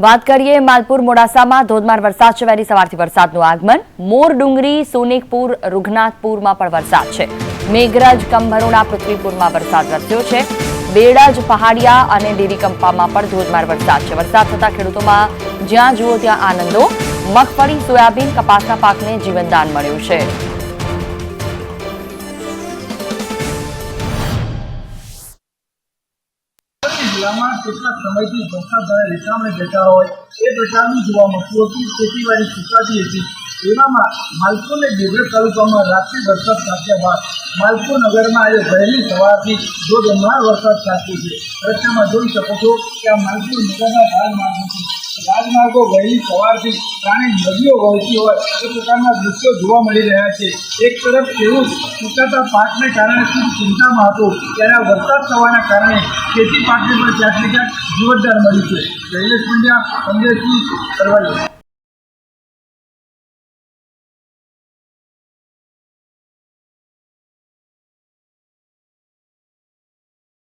વાત કરીએ માલપુર મોડાસામાં ધોધમાર વરસાદ છે. વહેલી સવારથી વરસાદનું આગમન. મોર ડુંગરી, સોનિકપુર, રૂઘનાથપુરમાં પણ વરસાદ છે. મેઘરજ કમભરોડા પૃથ્વીપુરમાં વરસાદ વરસ્યો છે. બેડજ, પહાડિયા અને ડેરીકંપામાં પણ ધોધમાર વરસાદ છે. વરસાદ થતા ખેડૂતોમાં જ્યાં જુઓ ત્યાં આનંદો. મગફળી, સોયાબીન, કપાસના પાકને જીવનદાન મળ્યું છે. જિલ્લામાં કેટલાક સમયથી વરસાદ દ્વારા જતા હોય, એ પ્રકારનું જોવા મળતું હતું. ખેતીવાડી સુકાતી હતી. એવામાં માલપુર અને તાલુકામાં રાત્રે વરસાદ ખાત્યા બાદ માલપુર નગરમાં આજે વહેલી સવારથી ધોધમાર વરસાદ ખાતું છે. રસ્તામાં જોઈ શકો છો કે આ માલપુર નગરના રાજમાર્ગો છે રાજમાર્ગો વહેલી સવારથી પ્રાણી નદીઓ વહેતી હોય એ પ્રકારના દૃશ્યો જોવા મળી રહ્યા છે. એક તરફ ખેડૂત સુકાતા પાકને કારણે ખૂબ ચિંતામાં હતો. ત્યારે વરસાદ થવાના કારણે ખેતી પાકને પણ ક્યાંક ને ક્યાંક જીવતદાર મળ્યું છે. શૈલેષ પંડ્યા સંદેશી અરવલ્લી